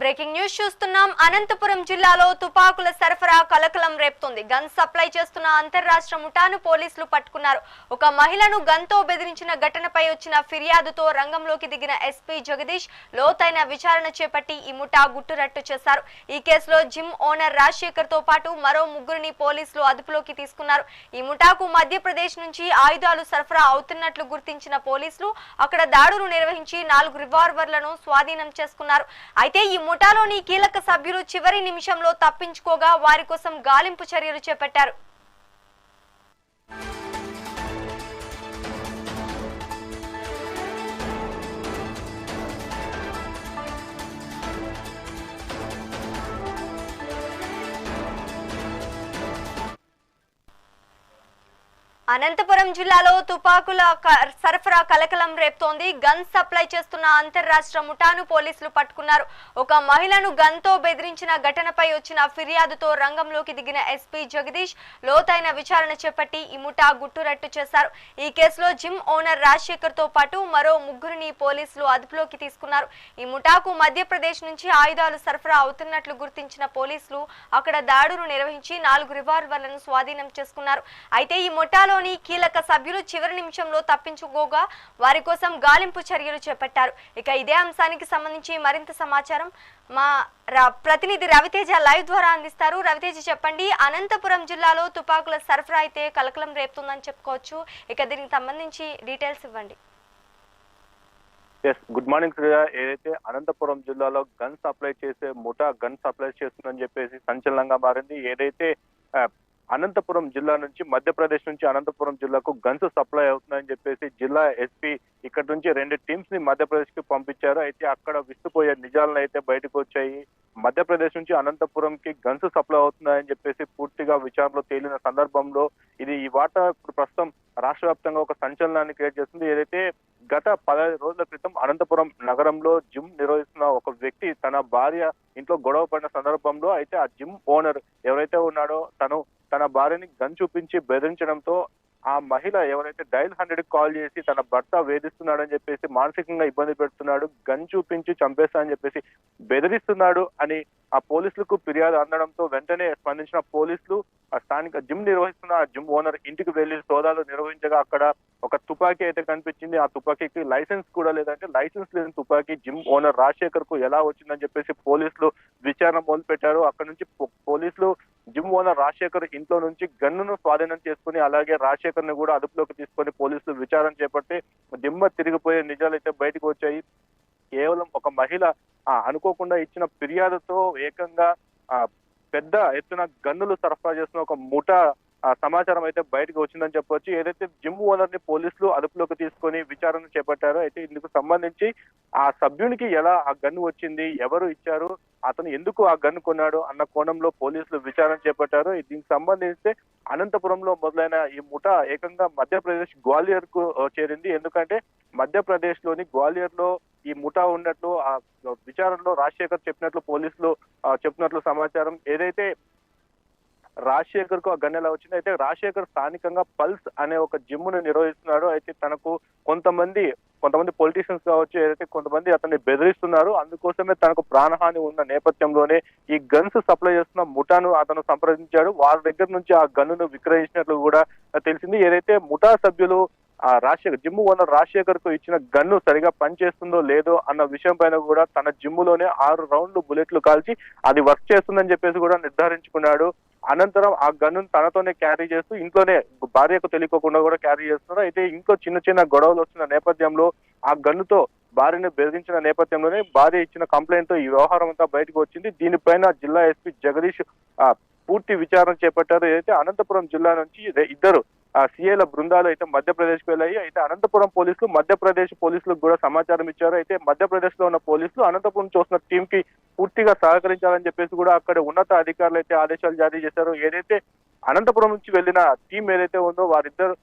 Breaking news చూస్తున్నాం. అనంతపురం జిల్లాలో తుపాకుల సరఫరా కలకలం రేపుతోంది. గన్ సప్లై చేస్తున్న అంతర్రాష్ట్ర ముఠాను పోలీసులు పట్టుకున్నారు. ఒక మహిళను గన్తో బెదిరించిన ఘటనపై వచ్చిన ఫిర్యాదుతో రంగంలోకి దిగిన ఎస్పీ జగదీష్ లోతైన విచారణ చేపట్టి ఈ ముఠా గుట్టురట్టు చేశారు. ఈ కేసులో జిమ్ ఓనర్ రాజశేఖర్తో పాటు మరో ముగ్గురిని పోలీసులు అదుపులోకి తీసుకున్నారు. ఈ ముఠాకు మధ్యప్రదేశ్ నుంచి ఆయుధాలు సరఫరా అవుతున్నట్లు గుర్తించిన పోలీసులు అక్కడ దాడులు నిర్వహించి నాలుగు రివాల్వర్లను స్వాధీనం చేసుకున్నారు. అయితే ఈ ముఠాలోని కీలక సభ్యులు చివరి నిమిషంలో తప్పించుకోగా వారి కోసం గాలింపు చర్యలు చేపట్టారు. అనంతపురం జిల్లాలో తుపాకుల క- సరఫరా కలకలం రేపుతోంది. గన్ సప్లై చేస్తున్న అంతర్రాష్ట్ర ముఠాను పోలీసులు పట్టుకున్నారు. ఒక మహిళను గన్తో బెదిరించిన ఘటనపై వచ్చిన ఫిర్యాదుతో రంగంలోకి దిగిన ఎస్పీ జగదీష్ లోతైన విచారణ చేపట్టి ఈ ముఠా గుట్టురట్టు చేశారు. ఈ కేసులో జిమ్ ఓనర్ రాజశేఖర్తో పాటు మరో ముగ్గురిని పోలీసులు అదుపులోకి తీసుకున్నారు. ఈ ముఠాకు మధ్యప్రదేశ్ నుంచి ఆయుధాలు సరఫరా అవుతున్నట్లు గుర్తించిన పోలీసులు అక్కడ దాడులు నిర్వహించి నాలుగు రివాల్వర్లను స్వాధీనం చేసుకున్నారు. అయితే ఈ ముఠాలోని కీలక సభ్యులు చివరి నిమిషంలో తప్పించుకోగా వారి కోసం గాలింపు చర్యలు చేపట్టారు. ఇక ఇదే అంశానికి సంబంధించి మరింత సమాచారం మా ప్రతినిధి రవితేజ లైవ్ ద్వారా అందిస్తారు. రవితేజ చెప్పండి అనంతపురం జిల్లాలో తుపాకుల సరఫరా అయితే కలకలం రేపుతుందని చెప్పుకోవచ్చు. ఇక దీనికి సంబంధించి డీటెయిల్స్ ఇవ్వండి. ఎస్ గుడ్ మార్నింగ్ శ్రీయ ఏదైతే అనంతపురం జిల్లాలో గన్ సప్లై చేసే ముఠా గన్ సప్లై చేస్తుందని చెప్పేసి సంచలనంగా మారింది. ఏదైతే అనంతపురం జిల్లా నుంచి మధ్యప్రదేశ్ నుంచి అనంతపురం జిల్లాకు గన్స్ సప్లై అవుతుందని చెప్పేసి జిల్లా ఎస్పీ ఇక్కడ నుంచి రెండు టీమ్స్ని మధ్యప్రదేశ్కి పంపించారు. అయితే అక్కడ విస్తుపోయే నిజాలను అయితే బయటకు వచ్చాయి. మధ్యప్రదేశ్ నుంచి అనంతపురం కి గన్స్ సప్లై అవుతుందని చెప్పేసి పూర్తిగా విచారణలో తేలిన సందర్భంలో ఇది ఈ వార్త ఇప్పుడు ప్రస్తుతం రాష్ట్ర వ్యాప్తంగా ఒక సంచలనాన్ని క్రియేట్ చేస్తుంది. ఏదైతే గత పదహైదు రోజుల క్రితం అనంతపురం నగరంలో జిమ్ నిర్వహిస్తున్న ఒక వ్యక్తి తన భార్య ఇంట్లో గొడవ పడిన సందర్భంలో అయితే ఆ జిమ్ ఓనర్ ఎవరైతే ఉన్నాడో తను తన భార్యని గన్ చూపించి బెదిరించడంతో ఆ మహిళ ఎవరైతే డైల్ హండ్రెడ్ కాల్ చేసి తన భర్త వేధిస్తున్నాడని చెప్పేసి మానసికంగా ఇబ్బంది పెడుతున్నాడు గన్ చూపించి చంపేస్తా అని చెప్పేసి బెదిరిస్తున్నాడు అని ఆ పోలీసులకు ఫిర్యాదు అందడంతో వెంటనే స్పందించిన పోలీసులు ఆ స్థానిక జిమ్ నిర్వహిస్తున్న ఆ జిమ్ ఓనర్ ఇంటికి వెళ్ళి సోదాలు నిర్వహించగా అక్కడ ఒక తుపాకీ అయితే కనిపించింది. ఆ తుపాకీకి లైసెన్స్ కూడా లేదంటే లైసెన్స్ లేని తుపాకీ జిమ్ ఓనర్ రాజశేఖర్కు ఎలా వచ్చిందని చెప్పేసి పోలీసులు విచారణ మొదలు పెట్టారు అక్కడ నుంచి పోలీసులు ఓనర్ రాజశేఖర్ ఇంట్లో నుంచి గన్నును స్వాధీనం చేసుకుని అలాగే రాజశేఖర్ని కూడా అదుపులోకి తీసుకొని పోలీసులు విచారణ చేపట్టి దిమ్మ తిరిగిపోయే నిజాలు అయితే బయటకు వచ్చాయి. కేవలం ఒక మహిళ అనుకోకుండా ఇచ్చిన ఫిర్యాదుతో ఏకంగా ఆ, పెద్ద ఎత్తున గన్నులు సరఫరా చేస్తున్న ఒక ముఠా సమాచారం అయితే బయటకు వచ్చిందని చెప్పొచ్చు. ఏదైతే జిమ్ ఓనర్ని పోలీసులు అదుపులోకి తీసుకొని విచారణ చేపట్టారో అయితే ఇందుకు సంబంధించి ఆ సభ్యునికి ఎలా ఆ గన్ను వచ్చింది ఎవరు ఇచ్చారు అతను ఎందుకు ఆ గన్ను కొన్నాడు అన్న కోణంలో పోలీసులు విచారణ చేపట్టారు. దీనికి సంబంధించి అనంతపురంలో మొదలైన ఈ ముఠా ఏకంగా మధ్యప్రదేశ్ గ్వాలియర్కు చేరింది. ఎందుకంటే మధ్యప్రదేశ్లోని గ్వాలియర్లో ఈ ముఠా ఉన్నట్లు ఆ విచారణలో రాజశేఖర్ చెప్పినట్లు పోలీసులు చెప్పినట్లు సమాచారం ఏదైతే రాజశేఖర్కు ఆ గన్ ఎలా వచ్చింది? అయితే రాజశేఖర్ స్థానికంగా పల్స్ అనే ఒక జిమ్ను నిర్వహిస్తున్నాడు. అయితే తనకు కొంతమంది కొంతమంది పొలిటీషియన్స్ కావచ్చు ఏదైతే కొంతమంది అతన్ని బెదిరిస్తున్నారు అందుకోసమే తనకు ప్రాణహాని ఉన్న నేపథ్యంలోనే ఈ గన్స్ సప్లై చేస్తున్న ముఠాను అతను సంప్రదించాడు. వారి దగ్గర నుంచి ఆ గన్నును విక్రయించినట్లు కూడా తెలిసింది. ఏదైతే ముఠా సభ్యులు ఆ రాజశేఖర్ జిమ్ ఓనర్ రాజశేఖర్కు ఇచ్చిన గన్ను సరిగా పనిచేస్తుందో లేదో అన్న విషయం పైన కూడా తన జిమ్లోనే ఆరు రౌండ్లు బుల్లెట్లు కాల్చి అది వర్క్ చేస్తుందని చెప్పేసి కూడా నిర్ధారించుకున్నాడు. అనంతరం ఆ గన్ను తనతోనే క్యారీ చేస్తూ ఇంట్లోనే భార్యకు తెలియకోకుండా కూడా క్యారీ చేస్తున్నారు. అయితే ఇంట్లో చిన్న చిన్న గొడవలు వస్తున్న నేపథ్యంలో ఆ గన్నుతో భార్యను బెదిరించిన నేపథ్యంలోనే భార్య ఇచ్చిన కంప్లైంట్తో ఈ వ్యవహారం అంతా బయటకు వచ్చింది. దీనిపైన జిల్లా ఎస్పీ జగదీష్ ఆ, పూర్తి విచారణ చేపట్టారు. ఏదైతే అనంతపురం జిల్లా నుంచి ఇద్దరు సీఏల బృందాలు అయితే మధ్యప్రదేశ్కి వెళ్ళాయి. అయితే అనంతపురం పోలీసులు మధ్యప్రదేశ్ పోలీసులకు కూడా సమాచారం ఇచ్చారు. అయితే మధ్యప్రదేశ్లో ఉన్న పోలీసులు అనంతపురం చూసిన టీం కి పూర్తిగా సహకరించాలని చెప్పేసి కూడా అక్కడ ఉన్నత అధికారులు అయితే ఆదేశాలు జారీ చేశారు. ఏదైతే అనంతపురం నుంచి వెళ్ళిన టీం ఏదైతే ఉందో వారిద్దరు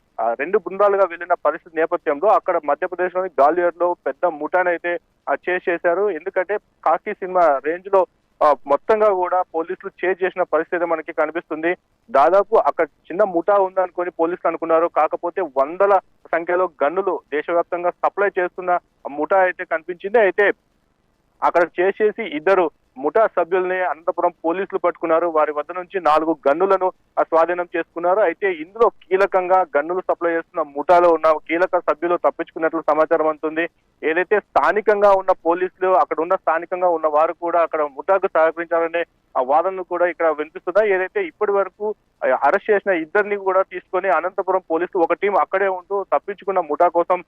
రెండు బృందాలుగా వెళ్ళిన పరిస్థితి నేపథ్యంలో అక్కడ మధ్యప్రదేశ్లోని గ్వాలియర్లో పెద్ద ముఠానైతే అయితే చేసేశారు. ఎందుకంటే కాకి సినిమా రేంజ్లో మొత్తంగా కూడా పోలీసులు చేజ్ చేసిన పరిస్థితి మనకి కనిపిస్తుంది. దాదాపు అక్కడ చిన్న ముఠా ఉందనుకొని పోలీసులు అనుకున్నారు. కాకపోతే వందల సంఖ్యలో గన్నులు దేశవ్యాప్తంగా సప్లై చేస్తున్న ముఠా అయితే కనిపించింది. అయితే అక్కడ చేసేసి ఇద్దరు ముఠా సభ్యుల్ని అనంతపురం పోలీసులు పట్టుకున్నారు. వారి వద్ద నుంచి నాలుగు గన్నులను స్వాధీనం చేసుకున్నారు. అయితే ఇందులో కీలకంగా గన్నులు సప్లై చేస్తున్న ముఠాలో ఉన్న కీలక సభ్యులు తప్పించుకున్నట్లు సమాచారం అందుతుంది. ఏదైతే స్థానికంగా ఉన్న పోలీసులు అక్కడ ఉన్న స్థానికంగా ఉన్న వారు కూడా అక్కడ ముఠాకు సహకరించాలనే ఆ వాదనలు కూడా ఇక్కడ వినిపిస్తున్నాయి. ఏదైతే ఇప్పటి వరకు అరెస్ట్ చేసిన ఇద్దరిని కూడా తీసుకొని అనంతపురం పోలీసులు ఒక టీం అక్కడే ఉంటూ తప్పించుకున్న ముఠా కోసం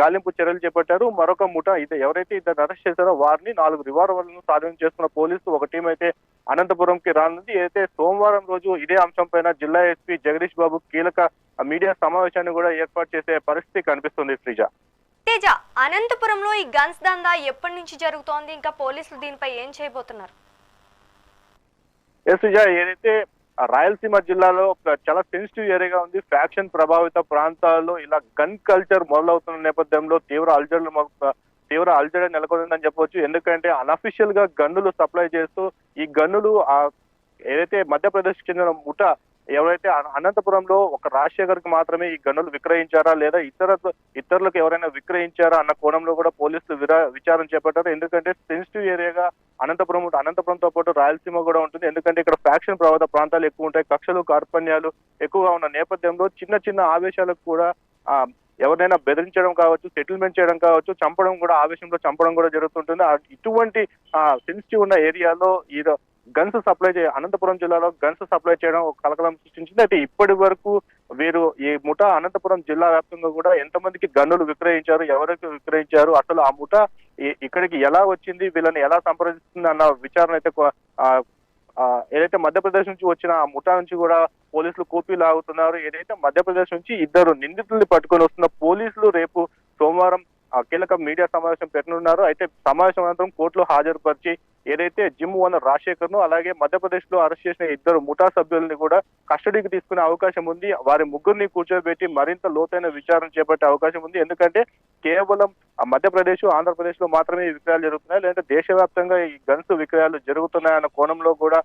గాలింపు చర్యలు చేపట్టారు. మరొక ముఠా ఇది. ఎవరైతే ఇద్దరు అరెస్ట్ చేశారో వారిని నాలుగు రివాల్వర్లను స్వాధీనం చేసుకున్న పోలీసులు ఒక టీం అయితే అనంతపురంకి రానుంది. ఏదైతే సోమవారం రోజు ఇదే అంశం పైన జిల్లా ఎస్పీ జగదీష్ బాబు కీలక మీడియా సమావేశాన్ని కూడా ఏర్పాటు చేసే పరిస్థితి కనిపిస్తుంది శ్రీజ. తేజ అనంతపురంలో ఈ గన్స్ దందా ఎప్పటి నుంచి జరుగుతోంది? ఇంకా పోలీసులు దీనిపై ఏం చేయబోతున్నారు? ఏదైతే రాయలసీమ జిల్లాలో చాలా సెన్సిటివ్ ఏరియాగా ఉంది. ఫ్యాక్షన్ ప్రభావిత ప్రాంతాల్లో ఇలా గన్ కల్చర్ మొదలవుతున్న నేపథ్యంలో తీవ్ర అల్జడులు తీవ్ర అల్జడి నెలకొందని చెప్పవచ్చు. ఎందుకంటే అనఫిషియల్గా గన్నులు సప్లై చేస్తూ ఈ గన్నులు ఆ ఏదైతే మధ్యప్రదేశ్ చెందిన ముఠ ఎవరైతే అనంతపురంలో ఒక రాజశేఖర్కి మాత్రమే ఈ గనులు విక్రయించారా లేదా ఇతర ఇతరులకు ఎవరైనా విక్రయించారా అన్న కోణంలో కూడా పోలీసులు విరా- విచారణ చేపట్టారు. ఎందుకంటే సెన్సిటివ్ ఏరియాగా అనంతపురం అనంతపురంతో పాటు రాయలసీమ కూడా ఉంటుంది. ఎందుకంటే ఇక్కడ ఫ్యాక్షన్ ప్రభావిత ప్రాంతాలు ఎక్కువ ఉంటాయి. కక్షలు కార్పణ్యాలు ఎక్కువగా ఉన్న నేపథ్యంలో చిన్న చిన్న ఆవేశాలకు కూడా ఎవరినైనా బెదిరించడం కావచ్చు సెటిల్మెంట్ చేయడం కావచ్చు చంపడం కూడా ఆవేశంలో చంపడం కూడా జరుగుతుంటుంది. ఇటువంటి సెన్సిటివ్ ఉన్న ఏరియాలో ఈ గన్స్ సప్లై చే అనంతపురం జిల్లాలో గన్స్ సప్లై చేయడం ఒక కలకలం సృష్టించింది. అయితే ఇప్పటి వరకు వీరు ఈ ముఠ అనంతపురం జిల్లా వ్యాప్తంగా కూడా ఎంతమందికి గన్నులు విక్రయించారు ఎవరికి విక్రయించారు అసలు ఆ ముఠా ఇక్కడికి ఎలా వచ్చింది వీళ్ళని ఎలా సంప్రదిస్తుంది అన్న విచారణ అయితే ఏదైతే మధ్యప్రదేశ్ నుంచి వచ్చిన ఆ ముఠా నుంచి కూడా పోలీసులు కూపీ లాగుతున్నారు. ఏదైతే మధ్యప్రదేశ్ నుంచి ఇద్దరు నిందితుల్ని పట్టుకొని వస్తున్న పోలీసులు రేపు సోమవారం కీలక మీడియా సమావేశం పెట్టనున్నారు. అయితే సమావేశం అనంతరం కోర్టులో హాజరుపరిచి ఏదైతే జిమ్ ఓనర్ రాజశేఖర్ను అలాగే మధ్యప్రదేశ్లో అరెస్ట్ చేసిన ఇద్దరు ముఠా సభ్యుల్ని కూడా కస్టడీకి తీసుకునే అవకాశం ఉంది. వారి ముగ్గురిని కూర్చోబెట్టి మరింత లోతైన విచారణ చేపట్టే అవకాశం ఉంది. ఎందుకంటే కేవలం మధ్యప్రదేశ్ ఆంధ్రప్రదేశ్లో మాత్రమే ఈ విక్రయాలు జరుగుతున్నాయి. లేదంటే దేశవ్యాప్తంగా ఈ గన్స్ విక్రయాలు జరుగుతున్నాయన్న కోణంలో కూడా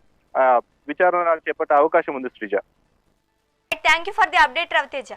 విచారణ చేపట్టే అవకాశం ఉంది Srija. Thank you for the update Raviteja